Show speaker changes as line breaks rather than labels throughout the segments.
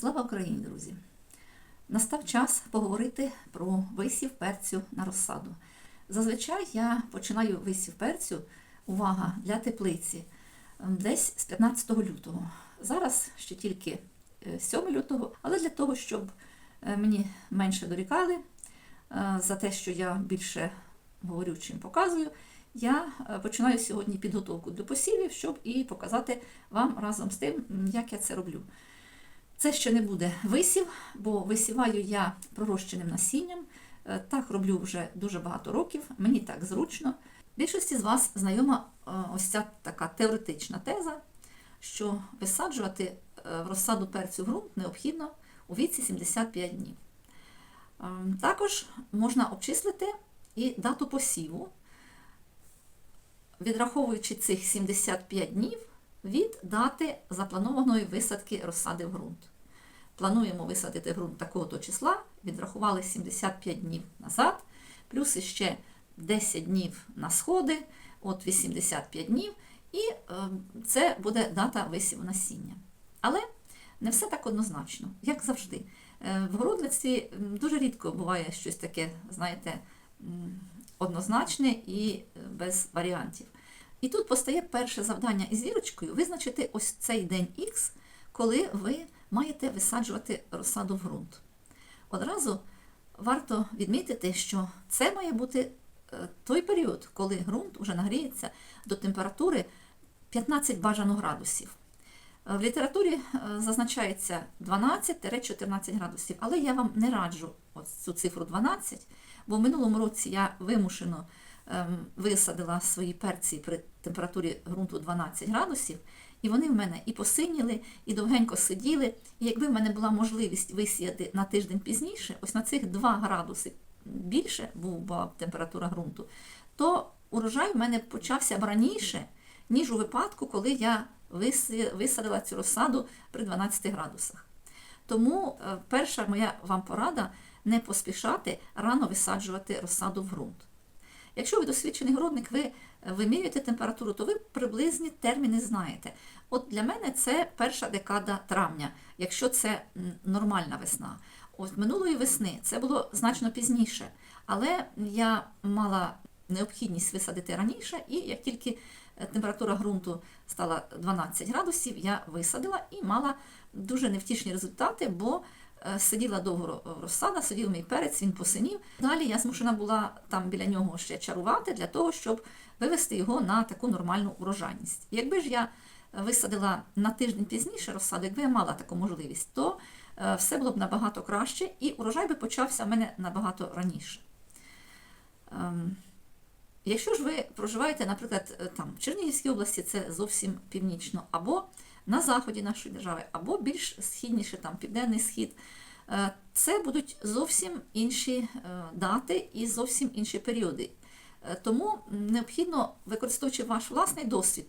Слава Україні, друзі! Настав час поговорити про висів перцю на розсаду. Зазвичай я починаю висів перцю, увага, для теплиці, ем, десь з 15 лютого. Зараз ще тільки е, 7 лютого, але для того, щоб е, мені менше дорікали е, за те, що я більше говорю, чим показую, я е, починаю сьогодні підготовку до посівів, щоб і показати вам разом з тим, як я це роблю. Це ще не буде висів, бо висіваю я пророщеним насінням. Е, Так роблю вже дуже багато років, мені так зручно. Більшості з вас знайома е, ось ця така теоретична теза, що висаджувати е, в розсаду перцю в ґрунт необхідно у віці 75 днів. Ем, Також можна обчислити і дату посіву, відраховуючи цих 75 днів від дати запланованої висадки розсади в ґрунт. Плануємо висадити ґрунт такого-то числа, відрахували 75 днів назад, плюс іще 10 днів на сходи, от 85 днів, і е, це буде дата висіву насіння. Але не все так однозначно, як завжди. Е, В городництві дуже рідко буває щось таке, знаєте, однозначне і е, без варіантів. І тут постає перше завдання із зірочкою визначити ось цей день Х, коли ви маєте висаджувати розсаду в ґрунт. Одразу варто відмітити, що це має бути е, той період, коли ґрунт вже нагріється до температури 15 бажано градусів. Е, В літературі е, зазначається 12-14 градусів, але я вам не раджу ось цю цифру 12, бо в минулому році я вимушено висадила свої перці при температурі ґрунту 12 градусів, і вони в мене і посиніли, і довгенько сиділи. І якби в мене була можливість висіяти на тиждень пізніше, ось на цих 2 градуси більше була температура ґрунту, то урожай в мене почався б раніше, ніж у випадку, коли я висадила цю розсаду при 12 градусах. Тому е, перша моя вам порада не поспішати рано висаджувати розсаду в ґрунт. Якщо ви досвідчений городник, ви е, вимірюєте температуру, то ви приблизні терміни знаєте. От для мене це перша декада травня, якщо це нормальна весна. От минулої весни це було значно пізніше, але я мала необхідність висадити раніше, і як тільки е, температура ґрунту стала 12 градусів, я висадила і мала дуже невтішні результати, бо сиділа довго розсада, сидів мій перець, він посинів. Далі я змушена була там біля нього ще чарувати для того, щоб вивести його на таку нормальну урожайність. Якби ж я висадила на тиждень пізніше розсаду, якби я мала таку можливість, то е, все було б набагато краще, і урожай би почався в мене набагато раніше. Ем, Якщо ж ви проживаєте, наприклад, е, там в Чернігівській області, це зовсім північно, або на заході нашої держави, або більш східніше, там південний схід, е, це будуть зовсім інші е, дати і зовсім інші періоди. Е, Тому необхідно, використовуючи ваш власний досвід,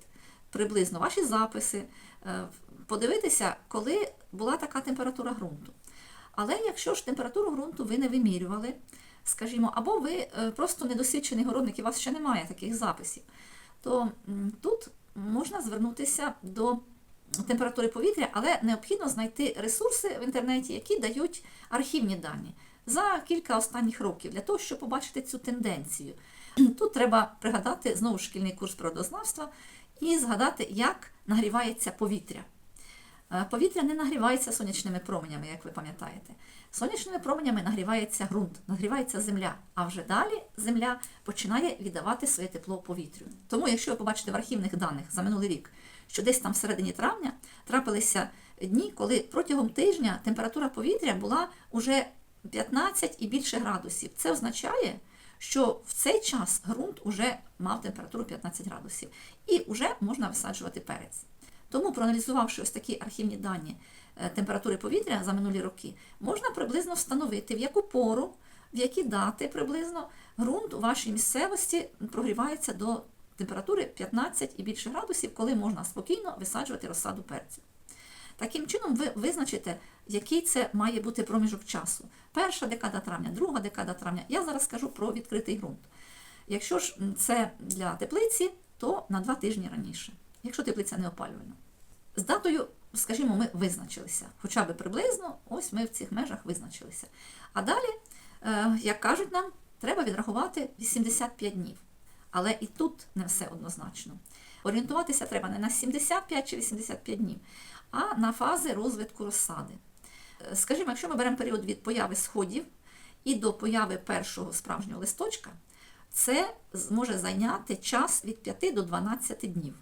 приблизно ваші записи, подивитися, коли була така температура ґрунту. Але якщо ж температуру ґрунту ви не вимірювали, скажімо, або ви просто недосвідчений городник, і у вас ще немає таких записів, то тут можна звернутися до температури повітря, але необхідно знайти ресурси в інтернеті, які дають архівні дані за кілька останніх років, для того, щоб побачити цю тенденцію. Тут треба пригадати знову шкільний курс природознавства і згадати, як нагрівається повітря. Е, Повітря не нагрівається сонячними променями, як ви пам'ятаєте. Сонячними променями нагрівається ґрунт, нагрівається земля, а вже далі земля починає віддавати своє тепло повітрю. Тому, якщо ви побачите в архівних даних за минулий рік, що десь там всередині травня трапилися дні, коли протягом тижня температура повітря була уже 15 і більше градусів. Це означає, що в цей час ґрунт уже мав температуру 15 градусів і вже можна висаджувати перець. Тому, проаналізувавши ось такі архівні дані е, температури повітря за минулі роки, можна приблизно встановити, в яку пору, в які дати приблизно ґрунт у вашій місцевості прогрівається до температури 15 і більше градусів, коли можна спокійно висаджувати розсаду перцю. Таким чином, ви визначите, який це має бути проміжок часу. Перша декада травня, друга декада травня. Я зараз скажу про відкритий ґрунт. Якщо ж це для теплиці, то на два тижні раніше, якщо теплиця не опалювальна. з датою, скажімо, ми визначилися. Хоча б приблизно, ось ми в цих межах визначилися. А далі, е, як кажуть нам, треба відрахувати 85 днів. Але і тут не все однозначно. Орієнтуватися треба не на 75 чи 85 днів, а на фази розвитку розсади. Е, Скажімо, якщо ми беремо період від появи сходів і до появи першого справжнього листочка, це зможе зайняти час від 5 до 12 днів.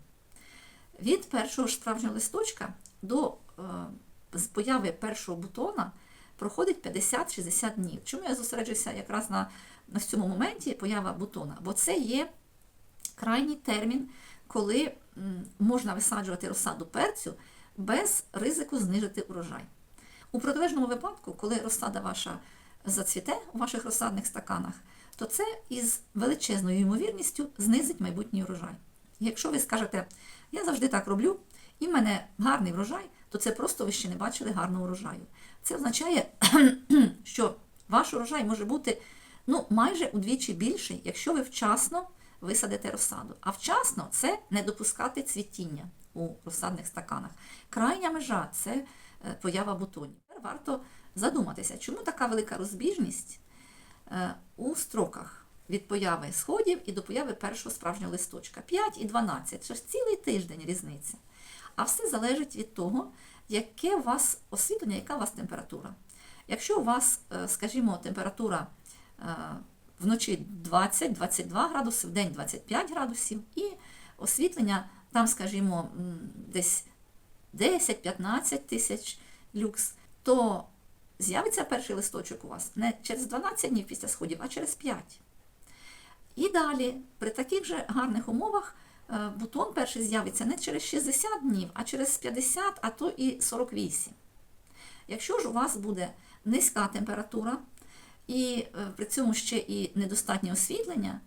Від першого справжнього листочка до е, появи першого бутона проходить 50-60 днів. Чому я зосереджуюся якраз на, на цьому моменті поява бутона? Бо це є крайній термін, коли можна висаджувати розсаду перцю без ризику знижити урожай. У протилежному випадку, коли розсада ваша зацвіте у ваших розсадних стаканах, то це із величезною ймовірністю знизить майбутній урожай. Якщо ви скажете, я завжди так роблю, і в мене гарний врожай, то це просто ви ще не бачили гарного урожаю. Це означає, що ваш урожай може бути ну, майже удвічі більший, якщо ви вчасно висадите розсаду. А вчасно це не допускати цвітіння у розсадних стаканах. Крайня межа це е, поява бутонів. Тепер варто задуматися, чому така велика розбіжність е, у строках від появи сходів і до появи першого справжнього листочка. 5 і 12 це ж цілий тиждень різниця. А все залежить від того, яке у вас освітлення, яка у вас температура. Якщо у вас, е, скажімо, температура е, вночі 20-22 градуси, в день 25 градусів, і освітлення там, скажімо, десь 10-15 тисяч люкс, то з'явиться перший листочок у вас не через 12 днів після сходів, а через 5. І далі, при таких же гарних умовах, бутон перший з'явиться не через 60 днів, а через 50, а то і 48. Якщо ж у вас буде низька температура і е, при цьому ще і недостатнє освітлення,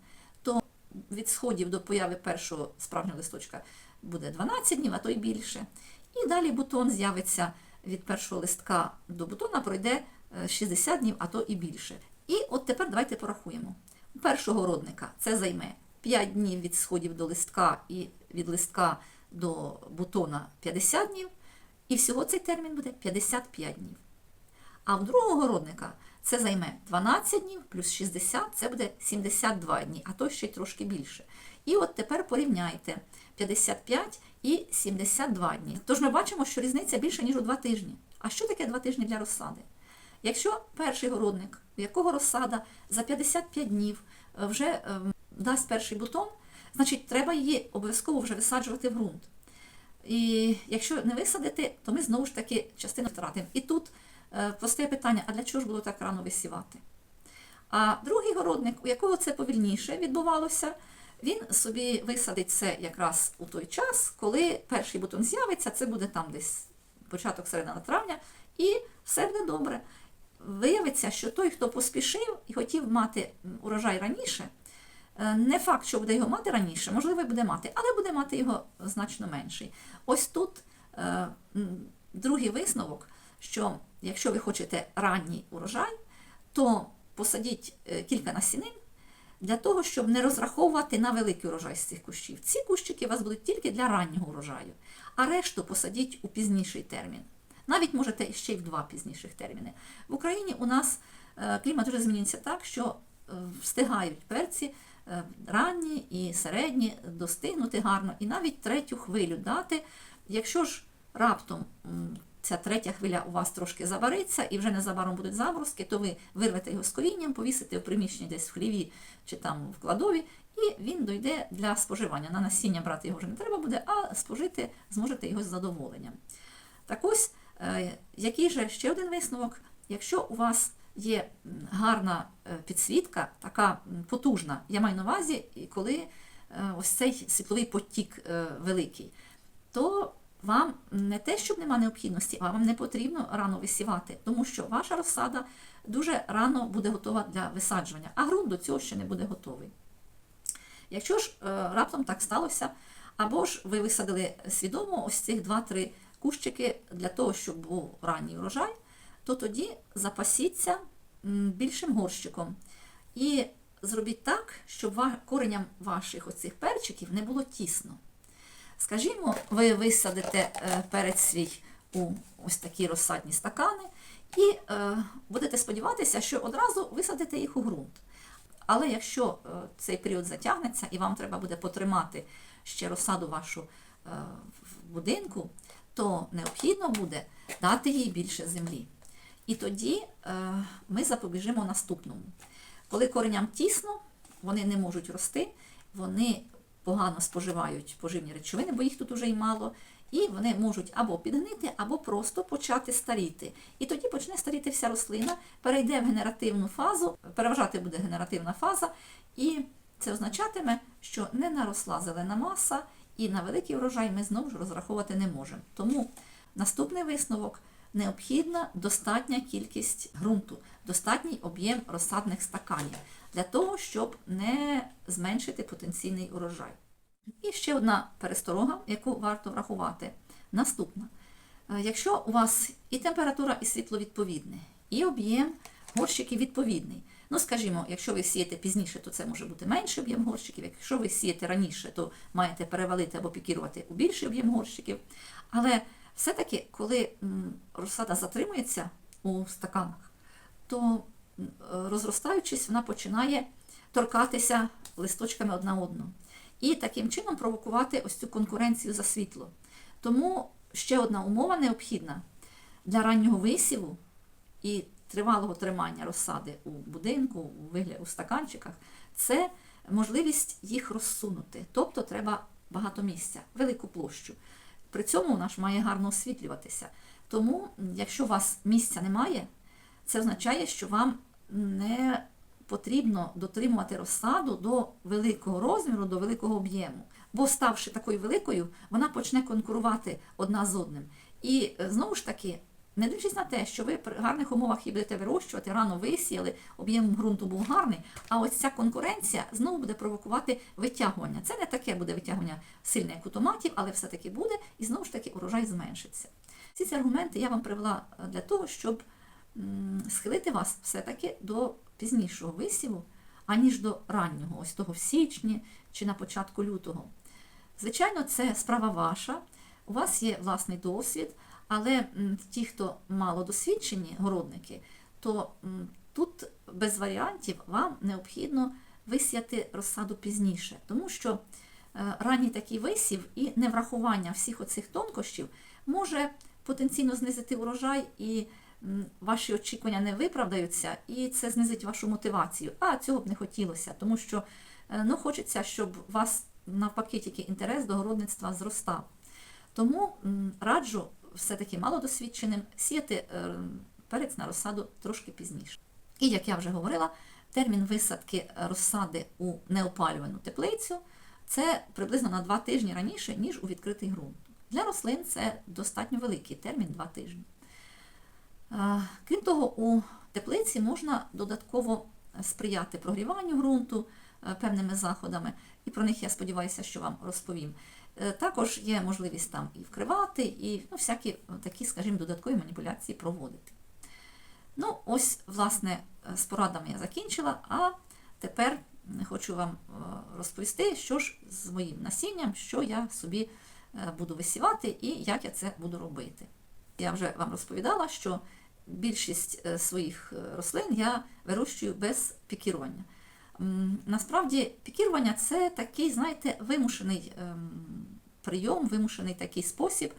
то від сходів до появи першого справжнього листочка буде 12 днів, а то й більше. І далі бутон з'явиться від першого листка до бутона, пройде е, 60 днів, а то і більше. І от тепер давайте порахуємо. У першого родника це займе 5 днів від сходів до листка і від листка до бутона 50 днів. І всього цей термін буде 55 днів. А в другого родника це займе 12 днів плюс 60, це буде 72 дні, а то ще й трошки більше. І от тепер порівняйте 55 і 72 дні. Тож ми бачимо, що різниця більше, ніж у 2 тижні. А що таке 2 тижні для розсади? Якщо перший городник, у якого розсада за 55 днів е, вже ем, дасть перший бутон, значить треба її обов'язково вже висаджувати в ґрунт. І якщо не висадити, то ми знову ж таки частину втратимо. І тут е, постає питання, а для чого ж було так рано висівати? А другий городник, у якого це повільніше відбувалося, він собі висадить це якраз у той час, коли перший бутон з'явиться, це буде там десь початок середина травня, і все буде добре. Виявиться, що той, хто поспішив і хотів мати урожай раніше, не факт, що буде його мати раніше, можливо, буде мати, але буде мати його значно менший. Ось тут е, другий висновок, що якщо ви хочете ранній урожай, то посадіть е, кілька насінин для того, щоб не розраховувати на великий урожай з цих кущів. Ці кущики у вас будуть тільки для раннього урожаю, а решту посадіть у пізніший термін. Навіть можете ще й в два пізніших терміни. В Україні у нас е, клімат вже змінюється так, що е, встигають перці е, ранні і середні достигнути гарно, і навіть третю хвилю дати. Якщо ж раптом ця третя хвиля у вас трошки завариться і вже незабаром будуть заморозки, то ви вирвете його з корінням, повісите в приміщенні десь в хліві чи там в кладові, і він дойде для споживання. На насіння брати його вже не треба буде, а спожити зможете його з задоволенням. Так ось, е, який же ще один висновок, якщо у вас є гарна е, підсвітка, така потужна, я маю на увазі, коли е, ось цей світловий потік е, великий, то вам не те, щоб нема необхідності, а вам не потрібно рано висівати, тому що ваша розсада дуже рано буде готова для висаджування, а ґрунт до цього ще не буде готовий. Якщо ж раптом так сталося, або ж ви висадили свідомо ось цих 2-3 кущики для того, щоб був ранній урожай, то тоді запасіться більшим горщиком. І зробіть так, щоб кореням ваших оцих перчиків не було тісно. Скажімо, ви висадите е, перець свій у ось такі розсадні стакани і е, будете сподіватися, що одразу висадите їх у ґрунт. Але якщо е, цей період затягнеться і вам треба буде потримати ще розсаду вашу в будинку, то необхідно буде дати їй більше землі. І тоді е, ми запобіжимо наступному. Коли кореням тісно, вони не можуть рости, вони погано споживають поживні речовини, бо їх тут уже й мало, і вони можуть або підгнити, або просто почати старіти. І тоді почне старіти вся рослина, перейде в генеративну фазу, переважати буде генеративна фаза, і це означатиме, що не наросла зелена маса, і на великий врожай ми знову ж розраховувати не можемо. Тому наступний висновок необхідна достатня кількість ґрунту, достатній об'єм розсадних стаканів для того, щоб не зменшити потенційний урожай. І ще одна пересторога, яку варто врахувати. Наступна. Е, Якщо у вас і температура, і світло відповідне, і об'єм горщиків відповідний. Ну, скажімо, якщо ви сієте пізніше, то це може бути менший об'єм горщиків. Якщо ви сієте раніше, то маєте перевалити або пікірувати у більший об'єм горщиків. Але все-таки, коли розсада затримується у стаканах, то розростаючись, вона починає торкатися листочками одна одну. І таким чином провокувати ось цю конкуренцію за світло. Тому ще одна умова необхідна для раннього висіву і тривалого тримання розсади у будинку, у вигляді у стаканчиках, це можливість їх розсунути. Тобто треба багато місця, велику площу. При цьому вона ж має гарно освітлюватися. Тому, якщо у вас місця немає, це означає, що вам не потрібно дотримувати розсаду до великого розміру, до великого об'єму. Бо ставши такою великою, вона почне конкурувати одна з одним. І знову ж таки, не дивлячись на те, що ви при гарних умовах її будете вирощувати, рано висіяли, об'єм ґрунту був гарний, а ось ця конкуренція знову буде провокувати витягування. Це не таке буде витягування сильне, як у томатів, але все-таки буде, і знову ж таки урожай зменшиться. Всі ці аргументи я вам привела е, для того, щоб схилити вас все-таки до пізнішого висіву, аніж до раннього, ось того в січні чи на початку лютого. Звичайно, це справа ваша. У вас є власний досвід, але ті, хто мало досвідчені городники, то тут без варіантів вам необхідно висіяти розсаду пізніше, тому що е, ранній такий висів і неврахування всіх оцих тонкощів може потенційно знизити урожай і ваші очікування не виправдаються, і це знизить вашу мотивацію. А цього б не хотілося, тому що е, ну, хочеться, щоб у вас навпаки тільки інтерес до городництва зростав. Тому раджу все-таки малодосвідченим сіяти е, перець на розсаду трошки пізніше. І як я вже говорила, термін висадки розсади у неопалювану теплицю це приблизно на 2 тижні раніше, ніж у відкритий ґрунт. Для рослин це достатньо великий термін 2 тижні. Е, Крім того, у теплиці можна додатково сприяти прогріванню ґрунту е, певними заходами, і про них я сподіваюся, що вам розповім. Е, Також є можливість там і вкривати, і ну, всякі такі, скажімо, додаткові маніпуляції проводити. Ну, ось, власне, е, з порадами я закінчила, а тепер хочу вам е, розповісти, що ж з моїм насінням, що я собі буду висівати і як я це буду робити. Я вже вам розповідала, що більшість своїх рослин я вирощую без пікірування. Насправді, пікірування це такий, знаєте, вимушений ем, прийом, вимушений такий спосіб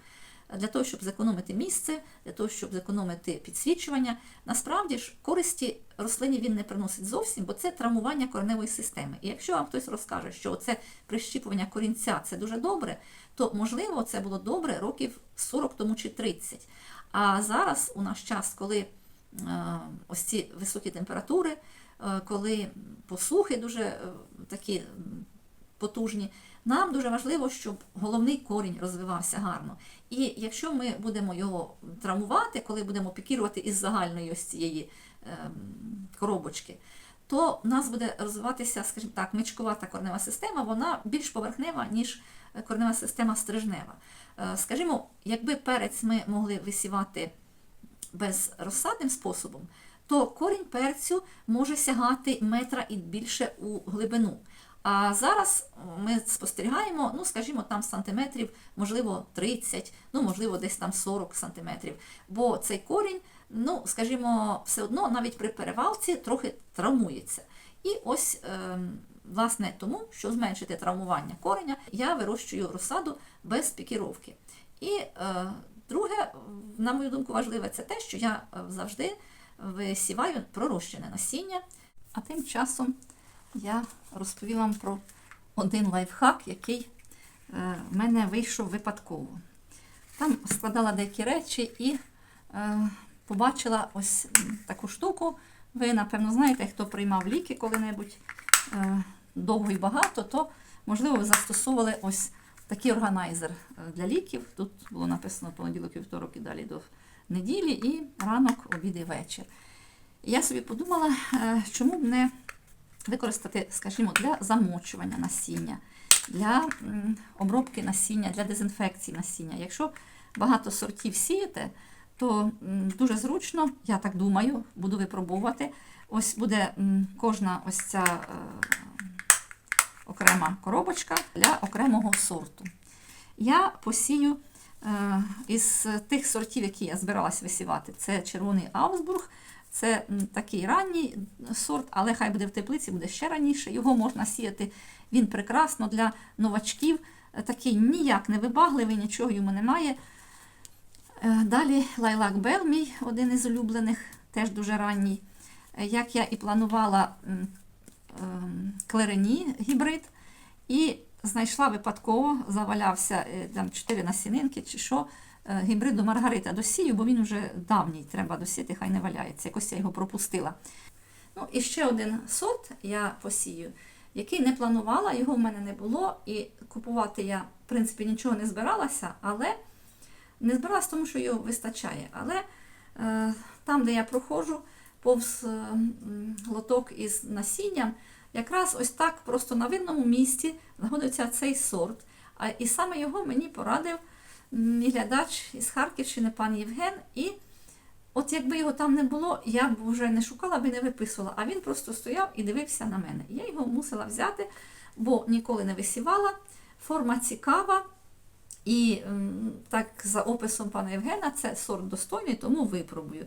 для того, щоб зекономити місце, для того, щоб зекономити підсвічування. Насправді ж користі рослині він не приносить зовсім, бо це травмування кореневої системи. І якщо вам хтось розкаже, що це прищіпування корінця це дуже добре, то можливо це було добре років 40 тому чи 30. А зараз у наш час, коли е, ось ці високі температури, коли посухи дуже е, такі потужні, нам дуже важливо, щоб головний корінь розвивався гарно. І якщо ми будемо його травмувати, коли будемо пікірувати із загальної ось цієї ем, коробочки, то в нас буде розвиватися, скажімо так, мичкувата корнева система, вона більш поверхнева, ніж е, корнева система стрижнева. Е, Скажімо, якби перець ми могли висівати безрозсадним способом, то корінь перцю може сягати метра і більше у глибину. А зараз ми спостерігаємо, ну, скажімо, там сантиметрів, можливо, 30, ну, можливо, десь там 40 сантиметрів. Бо цей корінь, ну, скажімо, все одно навіть при перевалці трохи травмується. І ось, е, власне, тому, щоб зменшити травмування кореня, я вирощую розсаду без пікіровки. І е, друге, на мою думку, важливе це те, що я е, завжди висіваю пророщене насіння. А тим часом я розповім вам про один лайфхак, який е, в мене вийшов випадково. Там складала деякі речі і е, побачила ось таку штуку. Ви, напевно, знаєте, хто приймав ліки коли-небудь е, довго і багато, то, можливо, ви застосовували ось такий органайзер для ліків. Тут було написано понеділок, вівторок і далі до неділі, і ранок, обід і вечір. Я собі подумала, е, чому б не використати, скажімо, для замочування насіння, для обробки насіння, для дезінфекції насіння. Якщо багато сортів сієте, то дуже зручно, я так думаю, буду випробовувати. Ось буде кожна ось ця е, окрема коробочка для окремого сорту. Я посію із тих сортів, які я збиралась висівати. Це червоний Аусбург, це такий ранній сорт, але хай буде в теплиці, буде ще раніше. Його можна сіяти. Він прекрасно для новачків. Е, Такий ніяк не вибагливий, нічого йому немає. Е, Далі Лайлак Бел, мій один із улюблених, теж дуже ранній. Е, Як я і планувала ем, клерені гібрид, і знайшла випадково, завалявся е, там 4 насінинки чи що, е, гібриду Маргарита досію, бо він вже давній, треба досіти, хай не валяється. Якось я його пропустила. Ну, і ще один сорт я посію, який не планувала, його в мене не було, і купувати я, в принципі, нічого не збиралася, але не збиралася, тому що його вистачає. Але е, там, де я проходжу повз е, лоток із насінням, якраз ось так просто на видному місці знаходиться цей сорт. І саме його мені порадив глядач із Харківщини, пан Євген. І от якби його там не було, я б вже не шукала би не виписувала, а він просто стояв і дивився на мене. Я його мусила взяти, бо ніколи не висівала. Форма цікава. І так, за описом пана Євгена, це сорт достойний, тому випробую.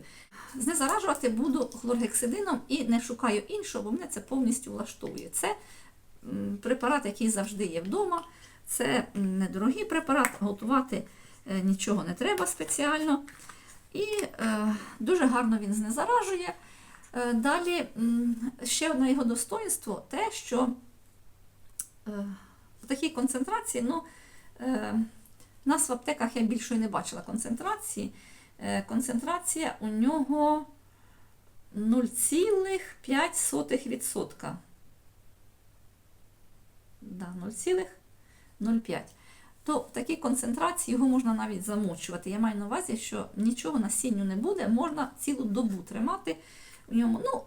Знезаражувати буду хлоргексидином і не шукаю іншого, бо мене це повністю влаштовує. Це препарат, який завжди є вдома. Це недорогий препарат, готувати е, нічого не треба спеціально. І е, дуже гарно він знезаражує. Е, далі ще одне його достоинство те, що е, в такій концентрації, ну, е, у нас в аптеках я більшої не бачила концентрації. Е, Концентрація у нього 0,5%. Да, 0,05. То в такій концентрації його можна навіть замочувати. Я маю на увазі, що нічого насінню не буде, можна цілу добу тримати в ньому. Ну,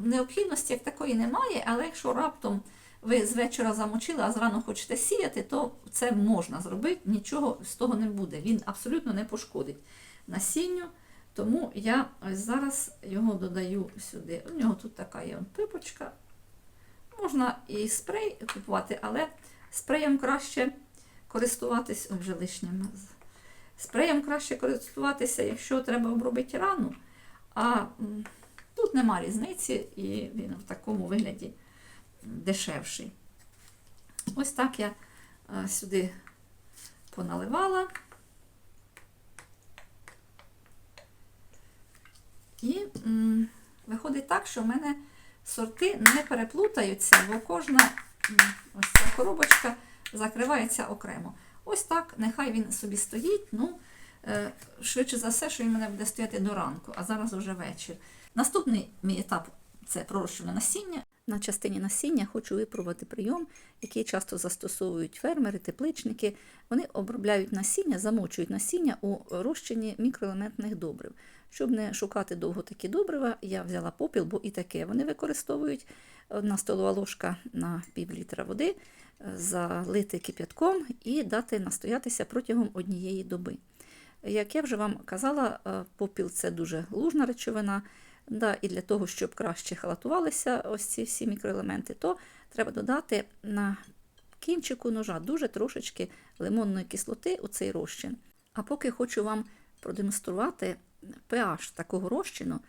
необхідності як такої немає, але якщо раптом ви з вечора замочили, а зранку хочете сіяти, то це можна зробити, нічого з того не буде. Він абсолютно не пошкодить насінню. Тому я ось зараз його додаю сюди. У нього тут така є пипочка. Можна і спрей купувати, але спреєм краще користуватись, вже лишнє. Спреєм краще користуватися, якщо треба обробити рану. А тут нема різниці, і він в такому вигляді дешевший. Ось так я сюди поналивала. І виходить так, що в мене сорти не переплутаються, бо кожна ось ця коробочка закривається окремо. Ось так, нехай він собі стоїть. Ну, е, швидше за все, що він мене буде стояти до ранку, а зараз вже вечір. Наступний мій етап це пророщування насіння. На частині насіння хочу випробувати прийом, який часто застосовують фермери, тепличники. Вони обробляють насіння, замочують насіння у розчині мікроелементних добрив. Щоб не шукати довго такі добрива, я взяла попіл, бо і таке вони використовують. Одна столова ложка на пів літра води, е, залити кип'ятком і дати настоятися протягом однієї доби. Як я вже вам казала, е, попіл це дуже лужна речовина. Да, і для того, щоб краще халатувалися ось ці всі мікроелементи, то треба додати на кінчику ножа дуже трошечки лимонної кислоти у цей розчин. А поки хочу вам продемонструвати pH такого розчину,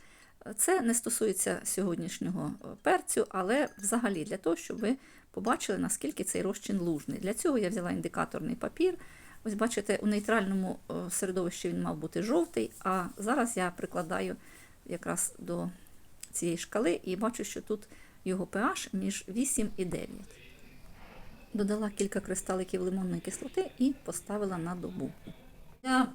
це не стосується сьогоднішнього е, перцю, але взагалі для того, щоб ви побачили, наскільки цей розчин лужний. Для цього я взяла індикаторний папір. Ось бачите, у нейтральному е, середовищі він мав бути жовтий, а зараз я прикладаю якраз до цієї шкали і бачу, що тут його pH між 8 і 9. Додала кілька кристаликів лимонної кислоти і поставила на добу. Для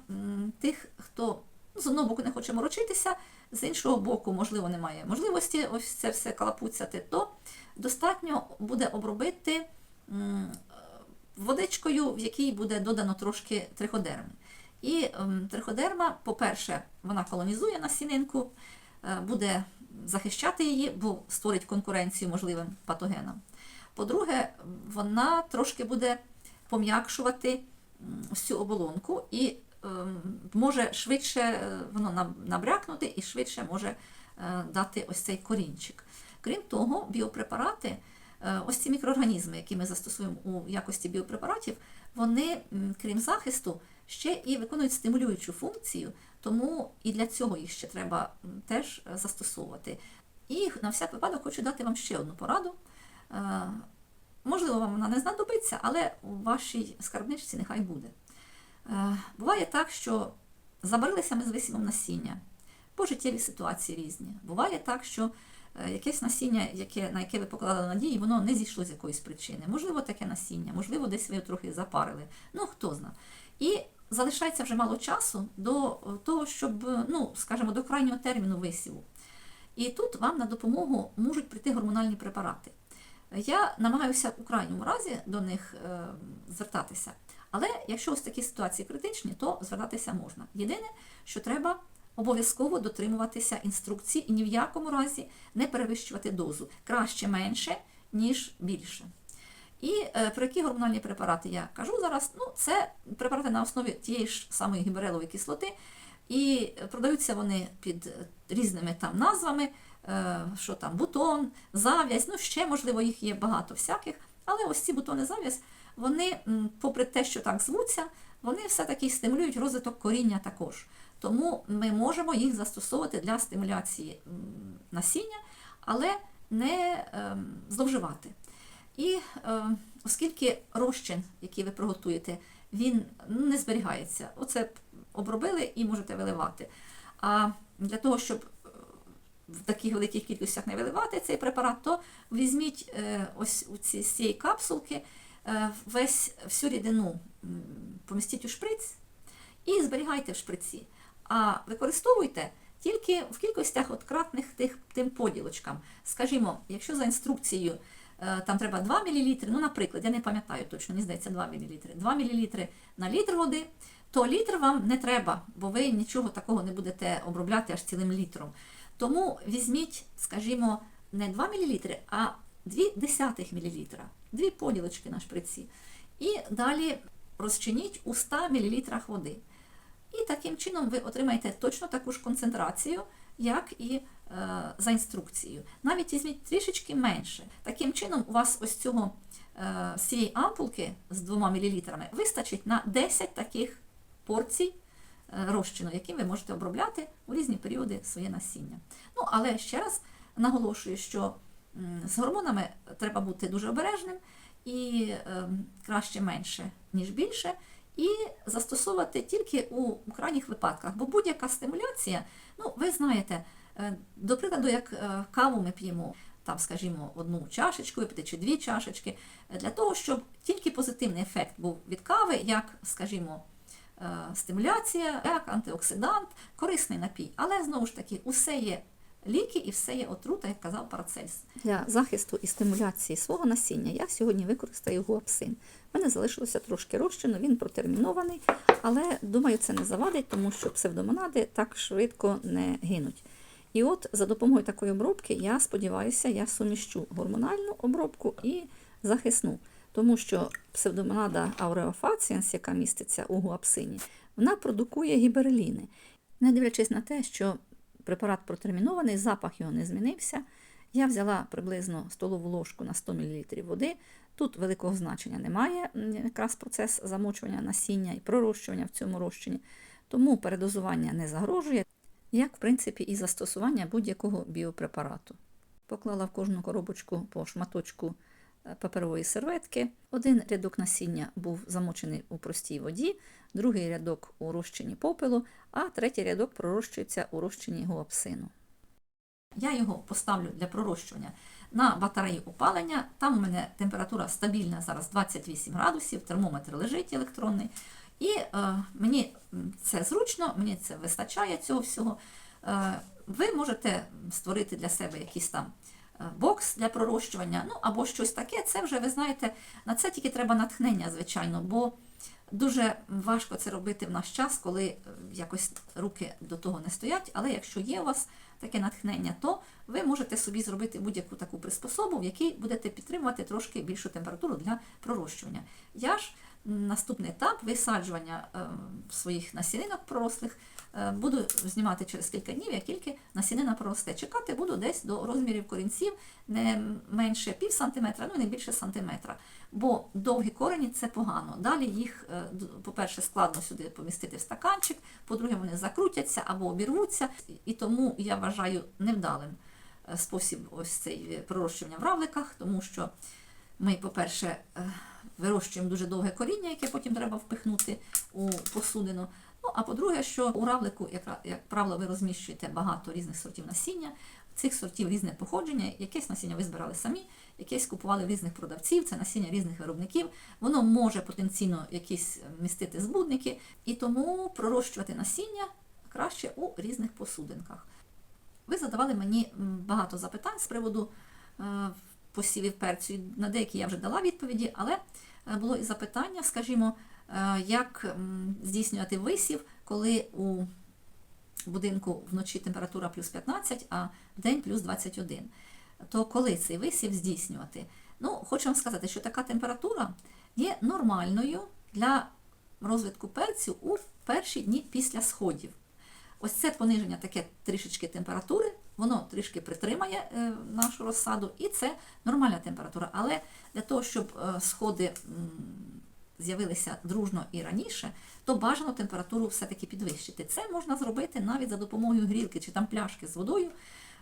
тих, хто ну, з одного боку не хоче морочитися, з іншого боку, можливо, немає можливості ось це все калапуцяти, то достатньо буде обробити водичкою, в якій буде додано трошки триходерми. І ем, триходерма, по-перше, вона колонізує насінинку, е, буде захищати її, бо створить конкуренцію можливим патогенам. По-друге, вона трошки буде пом'якшувати цю оболонку і ем, може швидше е, воно наб- набрякнути і швидше може е, дати ось цей корінчик. Крім того, біопрепарати, ось ці мікроорганізми, які ми застосуємо у якості біопрепаратів, вони, крім захисту, ще і виконують стимулюючу функцію, тому і для цього їх ще треба теж е, застосовувати. І на всяк випадок хочу дати вам ще одну пораду. Е, Можливо, вам вона не знадобиться, але у вашій скарбничці нехай буде. Е, Буває так, що забарилися ми з висівом насіння, бо життєві ситуації різні. Буває так, що якесь насіння, яке, на яке ви покладали надії, воно не зійшло з якоїсь причини. Можливо, таке насіння, можливо, десь ви його трохи запарили. Ну, хто зна. І залишається вже мало часу до е, того, щоб, е, ну, скажімо, до крайнього терміну висіву. І тут вам на допомогу можуть прийти гормональні препарати. Я намагаюся у крайньому разі до них е, звертатися. Але якщо ось такі ситуації критичні, то звертатися можна. Єдине, що треба обов'язково дотримуватися інструкцій і ні в якому разі не перевищувати дозу. Краще менше, ніж більше. І е, про які гормональні препарати я кажу зараз? Ну, це препарати на основі тієї ж самої гіберелової кислоти, і продаються вони під е, різними там назвами, е, що там бутон, зав'язь, ну ще, можливо, їх є багато всяких. Але ось ці бутони зав'язь, вони, попри те, що так звуться, вони все-таки стимулюють розвиток коріння також. Тому ми можемо їх застосовувати для стимуляції насіння, але не ем, зловживати. І е, оскільки розчин, який ви приготуєте, він ну, не зберігається. Оце обробили і можете виливати. А для того, щоб е, в таких великих кількостях не виливати цей препарат, то візьміть е, ось у ці, з цієї капсулки весь, всю рідину помістіть у шприц і зберігайте в шприці. А використовуйте тільки в кількостях от кратних тих, тим поділочкам. Скажімо, якщо за інструкцією там треба 2 мл, ну, наприклад, я не пам'ятаю точно, мені здається, 2 мл. 2 мл на літр води, то літр вам не треба, бо ви нічого такого не будете обробляти аж цілим літром. Тому візьміть, скажімо, не 2 мл, а 2 десятих мл, дві поділочки на шприці. І далі розчиніть у 100 мл води. І таким чином ви отримаєте точно таку ж концентрацію, як і е, за інструкцією. Навіть візьміть трішечки менше. Таким чином, у вас ось цього е, цієї ампулки з 2 мл вистачить на 10 таких порцій е, розчину, яким ви можете обробляти у різні періоди своє насіння. Ну, але ще раз наголошую, що з гормонами треба бути дуже обережним і е, краще менше, ніж більше і застосовувати тільки у крайніх випадках. Бо будь-яка стимуляція, ну ви знаєте, е, до прикладу, як е, каву ми п'ємо, там, скажімо, одну чашечку випити чи дві чашечки, е, для того, щоб тільки позитивний ефект був від кави, як, скажімо, е, стимуляція, як антиоксидант, корисний напій. Але знову ж таки, усе є ліки і все є отрута, як казав Парацельс. Для захисту і стимуляції свого насіння я сьогодні використаю гуапсин. У мене залишилося трошки розчину, він протермінований, але думаю, це не завадить, тому що псевдомонади так швидко не гинуть. І от за допомогою такої обробки я сподіваюся, я суміщу гормональну обробку і захисну. Тому що псевдомонада aureofaciens, яка міститься у гуапсині, вона продукує гібереліни. Не дивлячись на те, що препарат протермінований, запах його не змінився. Я взяла приблизно столову ложку на 100 мл води. Тут великого значення немає, якраз процес замочування насіння і пророщування в цьому розчині, тому передозування не загрожує, як в принципі і застосування будь-якого біопрепарату. Поклала в кожну коробочку по шматочку е, паперової серветки. Один рядок насіння був замочений у простій воді, другий рядок у розчині попелу, а третій рядок пророщується у розчині гуапсину. Я його поставлю для пророщування на батареї опалення. Там у мене температура стабільна зараз 28 градусів, термометр лежить електронний. І е, мені це зручно, мені це вистачає цього всього. Е, ви можете створити для себе якийсь там е, бокс для пророщування, ну або щось таке. Це вже ви знаєте, на це тільки треба натхнення, звичайно, бо дуже важко це робити в наш час, коли е, якось руки до того не стоять. Але якщо є у вас таке натхнення, то ви можете собі зробити будь-яку таку приспособу, в якій будете підтримувати трошки більшу температуру для пророщування. Я ж наступний етап висаджування е, своїх насінинок пророслих е, буду знімати через кілька днів, як тільки насінина проросте. Чекати буду десь до розмірів корінців не менше пів сантиметра, ну не більше сантиметра. Бо довгі корені це погано. Далі їх, е, по-перше, складно сюди помістити в стаканчик, по-друге, вони закрутяться або обірвуться, і тому я вважаю невдалим спосіб ось цей пророщування в равликах, тому що ми, по-перше, вирощуємо дуже довге коріння, яке потім треба впихнути у посудину. Ну, а по-друге, що у равлику, як, як правило, ви розміщуєте багато різних сортів насіння, цих сортів різне походження, якесь насіння ви збирали самі, якесь купували в різних продавців, це насіння різних виробників. Воно може потенційно якісь е, містити збудники, і тому пророщувати насіння краще у різних посудинках. Ви задавали мені багато запитань з приводу е, посівів перцю. На деякі я вже дала відповіді, але е, було і запитання, скажімо, е, як здійснювати висів, коли у будинку вночі температура плюс 15, а в день плюс 21. То коли цей висів здійснювати? Ну, хочу вам сказати, що така температура є нормальною для розвитку перцю у перші дні після сходів. Ось це пониження таке трішечки температури, воно трішки притримає е, нашу розсаду, і це нормальна температура. Але для того, щоб е, сходи з'явилися дружно і раніше, то бажано температуру все-таки підвищити. Це можна зробити навіть за допомогою грілки чи там пляшки з водою,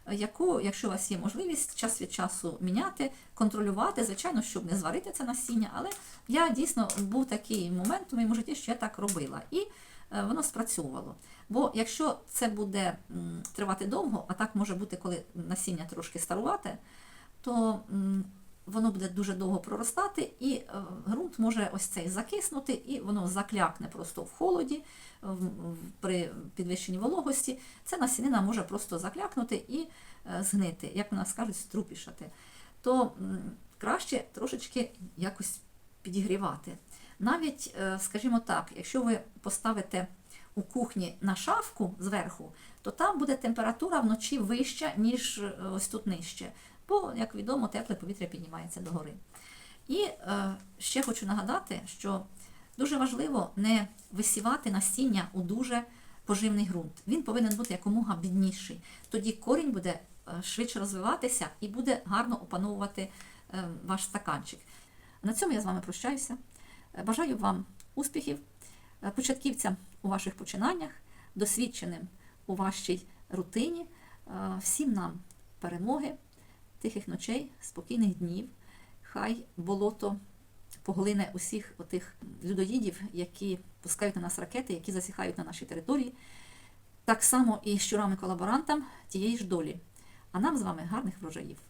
е, яку, якщо у вас є можливість, час від часу міняти, контролювати, звичайно, щоб не зварити це насіння. Але я дійсно був такий момент у моєму житті, що я так робила. І воно спрацьовувало. Бо якщо це буде тривати довго, а так може бути, коли насіння трошки старувате, то воно буде дуже довго проростати, і е, ґрунт може ось цей закиснути, і воно заклякне просто в холоді, при підвищенні вологості. Ця насінина може просто заклякнути і е, згнити, як у нас кажуть, струпішати. То краще трошечки якось підігрівати. Навіть, е, скажімо так, якщо ви поставите у кухні на шафку зверху, то там буде температура вночі вища, ніж е, ось тут нижче. Бо, як відомо, тепле повітря піднімається догори. І е, ще хочу нагадати, що дуже важливо не висівати насіння у дуже поживний ґрунт. Він повинен бути якомога бідніший. Тоді корінь буде е, швидше розвиватися і буде гарно опановувати ваш стаканчик. На цьому я з вами прощаюся. Бажаю вам успіхів, е, початківцям у ваших починаннях, досвідченим у вашій рутині, е, всім нам перемоги, тихих ночей, спокійних днів. Хай болото поглине усіх отих людоїдів, які пускають на нас ракети, які засіхають на нашій території. Так само і щурам і колаборантам тієї ж долі. А нам з вами гарних врожаїв.